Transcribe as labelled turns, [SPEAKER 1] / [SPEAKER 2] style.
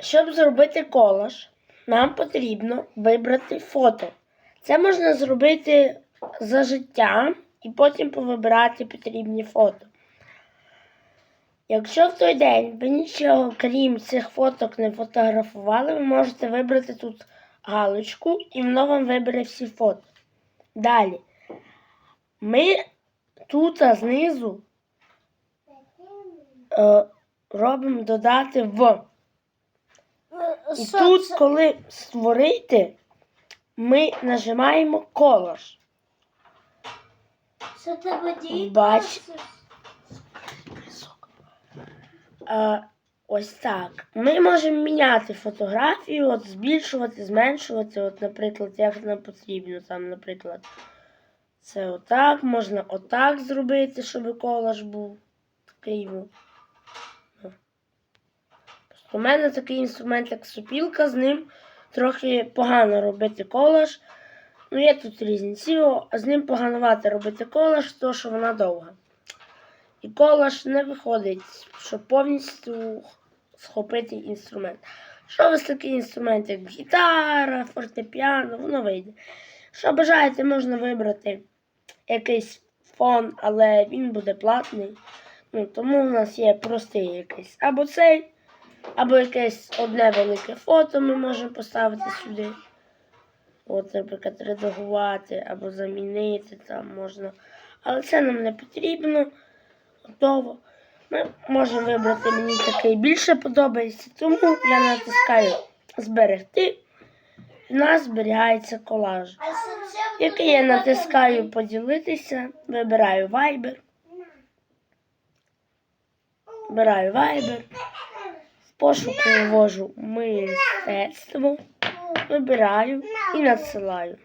[SPEAKER 1] Щоб зробити колаж, нам потрібно вибрати фото. Це можна зробити за життя і потім повибирати потрібні фото. Якщо в той день ви нічого крім цих фоток не фотографували, ви можете вибрати тут галочку і воно вам вибере всі фото. Далі. Ми тут знизу е, робимо додати в. І
[SPEAKER 2] Що
[SPEAKER 1] тут,
[SPEAKER 2] це?
[SPEAKER 1] коли створити, ми нажимаємо колаж.
[SPEAKER 2] Що діє?
[SPEAKER 1] Бач. Е, ось так. Ми можемо міняти фотографію, от збільшувати, зменшувати. От, наприклад, як нам потрібно. Там, наприклад, це отак, можна отак зробити, щоб колаж був такий. У мене такий інструмент, як сопілка, з ним трохи погано робити колаж. Ну, є тут різниці, о, а з ним поганувати робити колаж, тому що вона довга. І колаж не виходить, щоб повністю схопити інструмент. Що вас такий інструмент, як гітара, фортепіано, воно вийде. Що бажаєте, можна вибрати якийсь фон, але він буде платний. Ну, тому у нас є простий якийсь. Або цей, або якесь одне велике фото ми можемо поставити сюди. От, наприклад, редагувати або замінити там можна. Але це нам не потрібно. Готово. Ми можемо вибрати, мені такий більше подобається, тому я натискаю зберегти. В нас зберігається колаж. Який я натискаю поділитися, вибираю Viber. Вибираю Viber. Пошуку ввожу мистецтво, вибираю і надсилаю.